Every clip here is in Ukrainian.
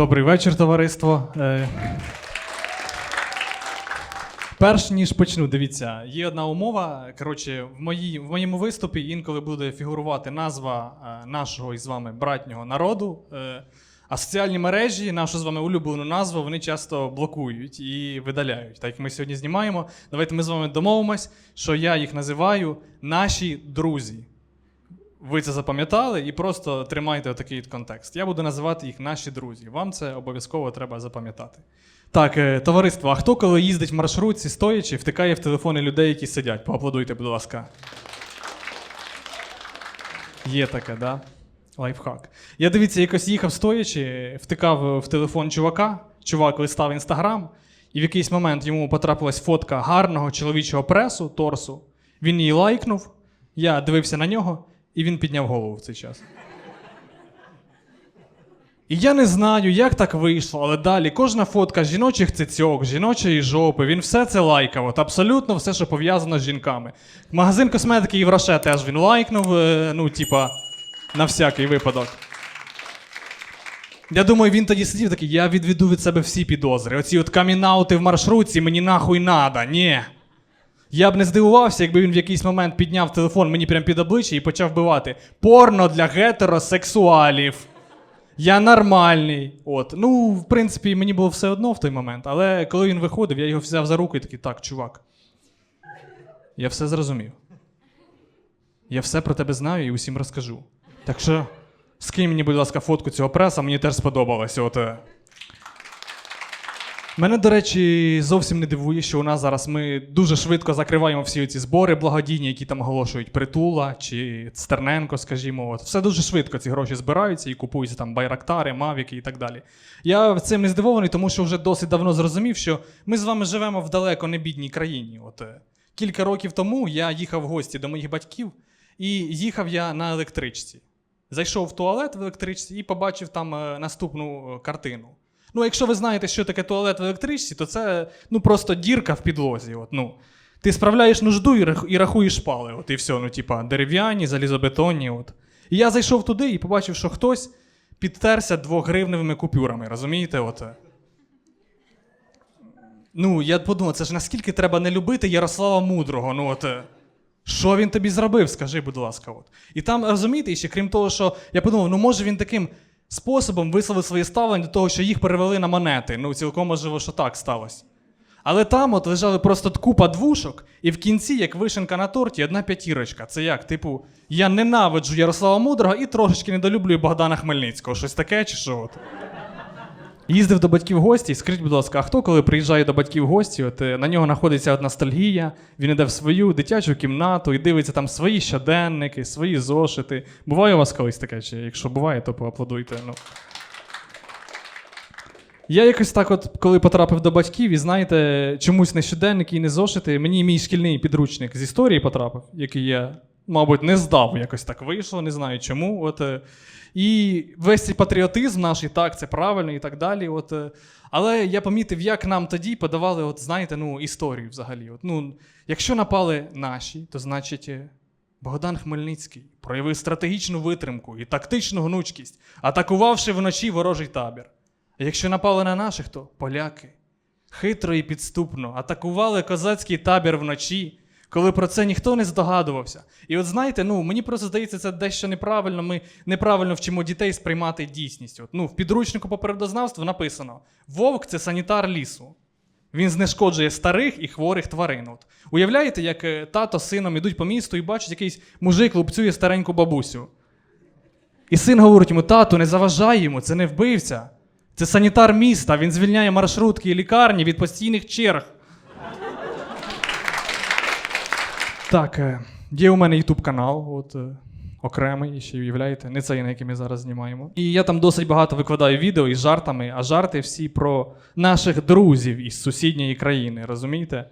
Добрий вечір, товариство. Е, Перш ніж почну, дивіться, є одна умова. Коротше, в, моїй, в моєму виступі інколи буде фігурувати назва е, нашого із вами братнього народу. Е, а соціальні мережі, нашу з вами улюблену назву, вони часто блокують і видаляють. Так як ми сьогодні знімаємо, давайте ми з вами домовимось, що я їх називаю наші друзі. Ви це запам'ятали і просто тримайте отакий от контекст. Я буду називати їх наші друзі. Вам це обов'язково треба запам'ятати. Так, е, товариство, а хто, коли їздить в маршрутці стоячи, втикає в телефони людей, які сидять? Поаплодуйте, будь ласка. Є таке, да? Лайфхак. Я дивіться, якось їхав стоячи, втикав в телефон чувака, чувак листав інстаграм, і в якийсь момент йому потрапилась фотка гарного чоловічого пресу, торсу. Він її лайкнув, я дивився на нього, і він підняв голову в цей час. І я не знаю, як так вийшло, але далі кожна фотка жіночих цицьок, жіночої жопи, він все це лайкав. От абсолютно все, що пов'язано з жінками. Магазин косметики Євроше теж він лайкнув, е, ну, типа, на всякий випадок. Я думаю, він тоді сидів такий, я відведу від себе всі підозри. Оці от камінаути в маршрутці мені нахуй надо. Ні. Я б не здивувався, якби він в якийсь момент підняв телефон мені прямо під обличчя і почав вбивати порно для гетеросексуалів. Я нормальний. От. Ну, в принципі, мені було все одно в той момент. Але коли він виходив, я його взяв за руку і такий, так, чувак. Я все зрозумів. Я все про тебе знаю і усім розкажу. Так що, скинь мені, будь ласка, фотку цього преса, мені теж сподобалось. От, е. Мене, до речі, зовсім не дивує, що у нас зараз ми дуже швидко закриваємо всі ці збори благодійні, які там оголошують Притула чи Стерненко, скажімо. От. Все дуже швидко ці гроші збираються і купуються там байрактари, мавіки і так далі. Я цим не здивований, тому що вже досить давно зрозумів, що ми з вами живемо в далеко не бідній країні. От, е, кілька років тому я їхав в гості до моїх батьків, і їхав я на електричці. Зайшов в туалет в електричці і побачив там е, наступну е, картину. Ну, якщо ви знаєте, що таке туалет в електричці, то це ну, просто дірка в підлозі. От, ну. Ти справляєш нужду і, рахуєш шпали. От, і все, ну, типа, дерев'яні, залізобетонні. От. І я зайшов туди і побачив, що хтось підтерся двогривневими купюрами, розумієте? От. Ну, я подумав, це ж наскільки треба не любити Ярослава Мудрого. Ну, от, е, що він тобі зробив, скажи, будь ласка. От. І там, розумієте, ще крім того, що я подумав, ну може він таким способом висловив своє ставлення до того, що їх перевели на монети. Ну, цілком можливо, що так сталося. Але там от лежали просто купа двушок, і в кінці, як вишенка на торті, одна п'ятірочка. Це як? Типу, я ненавиджу Ярослава Мудрого і трошечки недолюблюю Богдана Хмельницького. Щось таке чи що? От? Їздив до батьків в гості, скажіть, будь ласка, а хто, коли приїжджає до батьків в гості, от е, на нього знаходиться от ностальгія, він іде в свою дитячу кімнату і дивиться там свої щоденники, свої зошити. Буває у вас колись таке? Чи якщо буває, то поаплодуйте. Ну. Я якось так, от, коли потрапив до батьків, і знаєте, чомусь не щоденники і не зошити, мені мій шкільний підручник з історії потрапив, який я, мабуть, не здав, якось так вийшло, не знаю чому. От, е, і весь цей патріотизм наш, і так, це правильно, і так далі. От, е, але я помітив, як нам тоді подавали, от, знаєте, ну, історію взагалі. От, ну, якщо напали наші, то значить. е, Богдан Хмельницький проявив стратегічну витримку і тактичну гнучкість, атакувавши вночі ворожий табір. А якщо напали на наших, то поляки хитро і підступно атакували козацький табір вночі, коли про це ніхто не здогадувався. І от знаєте, ну мені просто здається, це дещо неправильно. Ми неправильно вчимо дітей сприймати дійсність. От, ну, в підручнику по природознавству написано: Вовк це санітар лісу. Він знешкоджує старих і хворих тварин. От. Уявляєте, як е, тато з сином ідуть по місту і бачать, якийсь мужик лупцює стареньку бабусю. І син говорить йому: тату, не заважай йому, це не вбивця. Це санітар міста, він звільняє маршрутки і лікарні від постійних черг. Так, е, є у мене YouTube канал, от, е, окремий, ще уявляєте, не цей, на який ми зараз знімаємо. І я там досить багато викладаю відео із жартами, а жарти всі про наших друзів із сусідньої країни, розумієте?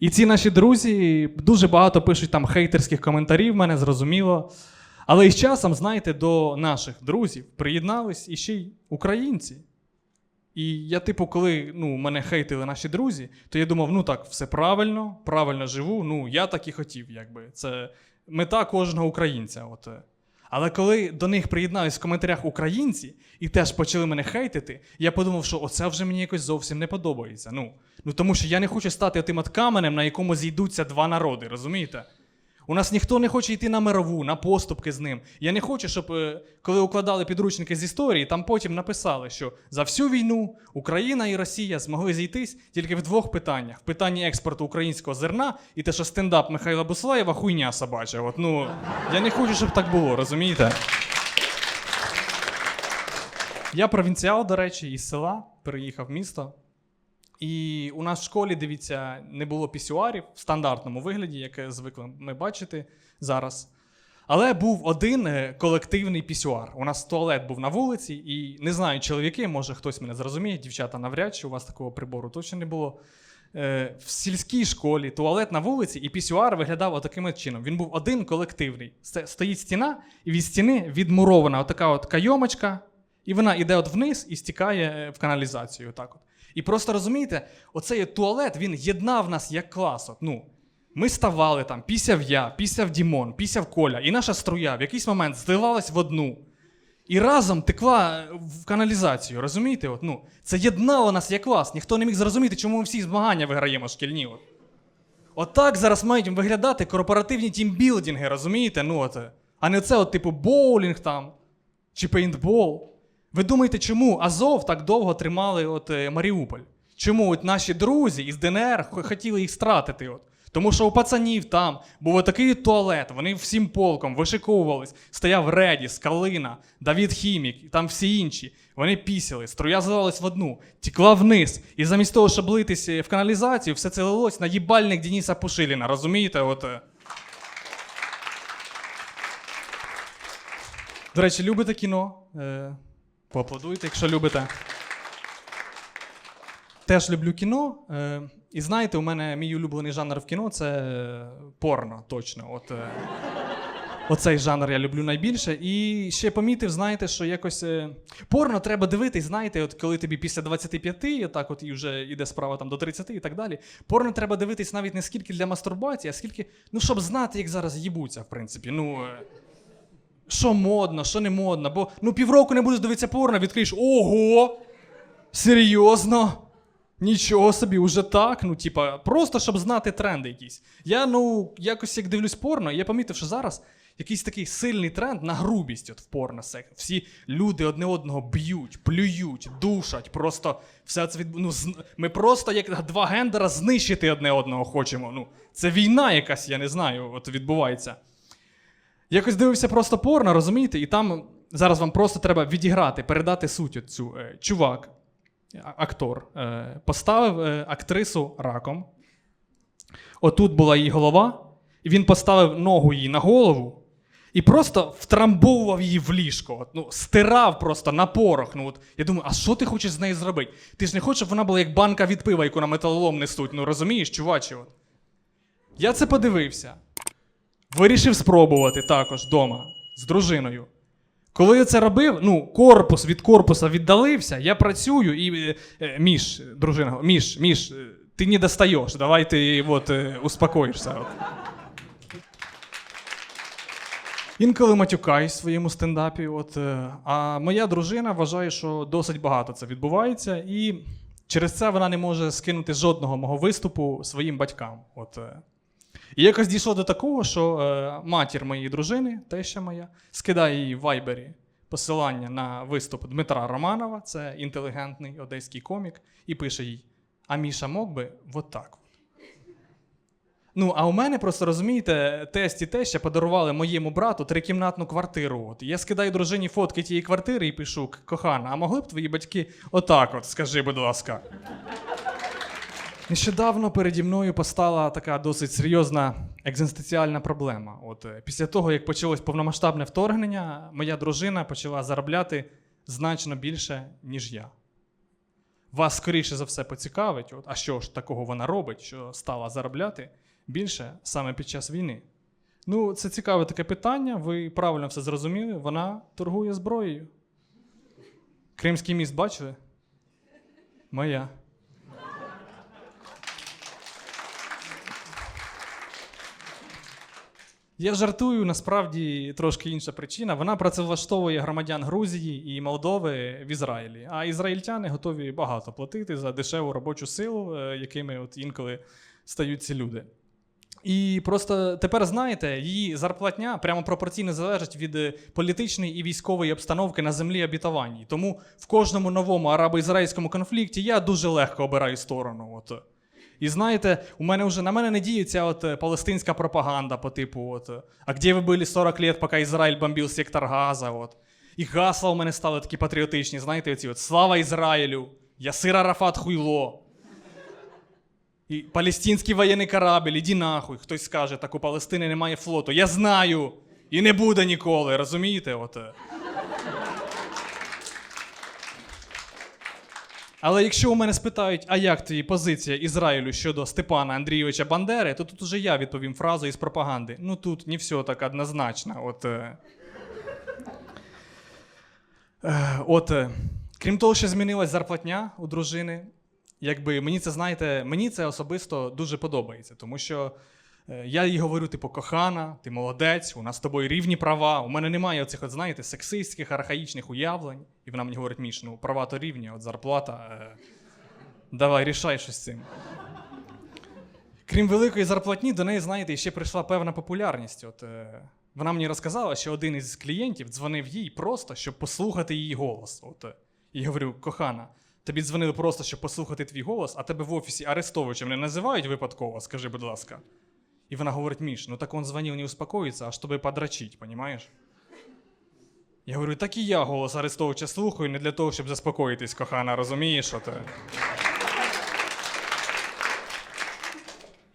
І ці наші друзі дуже багато пишуть там хейтерських коментарів, мене зрозуміло. Але із часом, знаєте, до наших друзів приєднались іще й українці. І я, типу, коли ну, мене хейтили наші друзі, то я думав, ну так, все правильно, правильно живу. Ну, я так і хотів, якби. Це мета кожного українця. От. Але коли до них приєднались в коментарях українці і теж почали мене хейтити, я подумав, що оце вже мені якось зовсім не подобається. Ну, ну тому що я не хочу стати тим от каменем, на якому зійдуться два народи, розумієте? У нас ніхто не хоче йти на мирову, на поступки з ним. Я не хочу, щоб е, коли укладали підручники з історії, там потім написали, що за всю війну Україна і Росія змогли зійтись тільки в двох питаннях: в питанні експорту українського зерна і те, що стендап Михайла Буслаєва хуйня собача. От, ну, я не хочу, щоб так було, розумієте? Я провінціал, до речі, із села, переїхав в місто. І у нас в школі, дивіться, не було пісюарів в стандартному вигляді, яке звикли ми бачити зараз. Але був один е, колективний пісюар. У нас туалет був на вулиці, і не знаю, чоловіки, може хтось мене зрозуміє, дівчата навряд чи у вас такого прибору точно не було. Е, В сільській школі туалет на вулиці і пісюар виглядав отаким чином. Він був один колективний. Це стоїть стіна, і від стіни відмурована отака от кайомочка, і вона йде от вниз і стікає е, в каналізацію. Так от. І просто розумієте, оцей туалет він єднав нас як клас. От, ну, ми ставали там, пісяв я, пісяв Дімон, пісяв Коля, і наша струя в якийсь момент зливалась в одну. І разом текла в каналізацію, розумієте? От, ну, це єднало нас як клас. Ніхто не міг зрозуміти, чому ми всі змагання виграємо шкільні. От. Отак зараз мають виглядати корпоративні тімбілдинги, розумієте? Ну, от, е, а не це, от, типу, боулінг там чи пейнтбол. Ви думаєте, чому Азов так довго тримали от, е, Маріуполь? Чому от наші друзі із ДНР хотіли їх стратити? От? Тому що у пацанів там був такий туалет, вони всім полком вишиковувались, стояв Редіс, Калина, Давід Хімік, і там всі інші. Вони пісяли, струя зливалась в одну, тікла вниз. І замість того, щоб литись е, в каналізацію, все це лилось на їбальник Дениса Пушиліна. Розумієте? От, е. До речі, любите кіно? Поаплодуйте, якщо любите. Теж люблю кіно. Е, і знаєте, у мене мій улюблений жанр в кіно це е, порно, точно. От, е, оцей жанр я люблю найбільше. І ще помітив, знаєте, що якось порно треба дивитись, знаєте, от коли тобі після 25, і отак от і вже йде справа там до 30 і так далі. Порно треба дивитись навіть не скільки для мастурбації, а скільки, ну, щоб знати, як зараз їбуться, в принципі. Ну. Що модно, що не модно. Бо ну півроку не будеш дивитися порно, відкриєш ого! Серйозно? Нічого собі, уже так. Ну, типа, просто щоб знати тренди якісь. Я ну якось як дивлюсь порно, я помітив, що зараз якийсь такий сильний тренд на грубість от в порно. Всі люди одне одного б'ють, плюють, душать. Просто все це від... ну. Ми просто як два гендера знищити одне одного хочемо. Ну, це війна якась, я не знаю, от відбувається. Якось дивився просто порно, розумієте? І там зараз вам просто треба відіграти, передати суть цю. Е, чувак, актор, е, поставив е, актрису раком. Отут була її голова, і він поставив ногу їй на голову і просто втрамбовував її в ліжко. От, ну, стирав просто на порох. Ну, от, я думаю, а що ти хочеш з нею зробити? Ти ж не хочеш, щоб вона була як банка від пива, яку на металолом несуть. Ну розумієш, чуваче? От. Я це подивився. Вирішив спробувати також вдома з дружиною. Коли я це робив, ну, корпус від корпуса віддалився, я працюю і. Е, е, міш, дружина, Міш, Міш, е, ти не достаєш, давай ти от, успокоїшся. От. Інколи матюкаюсь в своєму стендапі. От, а моя дружина вважає, що досить багато це відбувається, і через це вона не може скинути жодного мого виступу своїм батькам. От. І якось дійшло до такого, що е, матір моєї дружини, теща моя, скидає їй в вайбері посилання на виступ Дмитра Романова, це інтелігентний одеський комік, і пише їй: А Міша мог би вот так. Ну, а у мене просто розумієте, тесть і теща подарували моєму брату трикімнатну квартиру. От. Я скидаю дружині фотки тієї квартири і пишу: кохана, а могли б твої батьки отак, от, скажи, будь ласка. Нещодавно переді мною постала така досить серйозна екзистенціальна проблема. От е, після того, як почалось повномасштабне вторгнення, моя дружина почала заробляти значно більше, ніж я. Вас скоріше за все поцікавить, от, а що ж такого вона робить, що стала заробляти більше саме під час війни. Ну, це цікаве таке питання. Ви правильно все зрозуміли. Вона торгує зброєю. Кримський міст бачили? Моя. Я жартую, насправді трошки інша причина. Вона працевлаштовує громадян Грузії і Молдови в Ізраїлі. А ізраїльтяни готові багато платити за дешеву робочу силу, е, якими от інколи стають ці люди. І просто тепер знаєте, її зарплатня прямо пропорційно залежить від е, політичної і військової обстановки на землі обітованій. Тому в кожному новому арабо-ізраїльському конфлікті я дуже легко обираю сторону. От. І знаєте, у мене вже на мене не діється от е, палестинська пропаганда по типу: от, е, а де ви були 40 лет, поки Ізраїль бомбив сектор Газа? От. І гасла у мене стали такі патріотичні, знаєте, оці от Слава Ізраїлю! Ясир Арафат хуйло. І палестинський воєнний корабль, іди нахуй. Хтось скаже, так у Палестини немає флоту. Я знаю! І не буде ніколи, розумієте? От. Але якщо у мене спитають, а як твій позиція Ізраїлю щодо Степана Андрійовича Бандери, то тут уже я відповім фразу із пропаганди. Ну тут не все так однозначно. От, е. Е, от, е, крім того, що змінилась зарплатня у дружини, якби мені це, знаєте, мені це особисто дуже подобається, тому що я їй говорю, типу, кохана, ти молодець, у нас з тобою рівні права. У мене немає оцих, от, знаєте, сексистських, архаїчних уявлень. І вона мені говорить, Міш, ну права то рівні, от зарплата. Е, давай, рішай щось з цим. Крім великої зарплатні, до неї, знаєте, ще прийшла певна популярність. От, е, вона мені розказала, що один із клієнтів дзвонив їй просто, щоб послухати її голос. От, е, і говорю, кохана, тобі дзвонили просто, щоб послухати твій голос, а тебе в офісі Арестовичем не називають випадково, скажи, будь ласка. І вона говорить: Міш, ну так он дзвонив не успокоїться, аж тебе подрачить, понімаєш? Я говорю, так і я голос Арестовича слухаю не для того, щоб заспокоїтись, кохана, розумієш, що?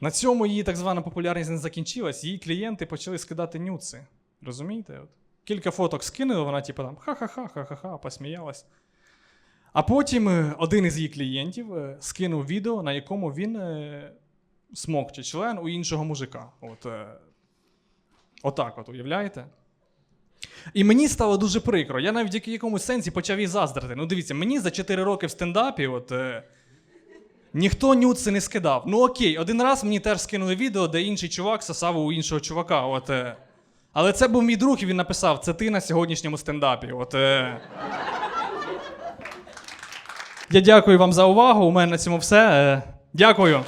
На цьому її так звана популярність не закінчилась, її клієнти почали скидати нюци. Розумієте? От. Кілька фоток скинули, вона типу там ха-ха-ха, ха-ха-ха, посміялась. А потім е, один із її клієнтів е, скинув відео, на якому він е, смокче член у іншого мужика. От, е, отак, от, уявляєте? І мені стало дуже прикро. Я навіть в якомусь сенсі почав їй заздрити. Ну, дивіться, мені за 4 роки в стендапі, от. Е, Ніхто нюци не скидав. Ну окей, один раз мені теж скинули відео, де інший чувак сосав у іншого чувака. От, е. Але це був мій друг, і він написав: це ти на сьогоднішньому стендапі. От, е. Я дякую вам за увагу. У мене на цьому все. Е. Дякую.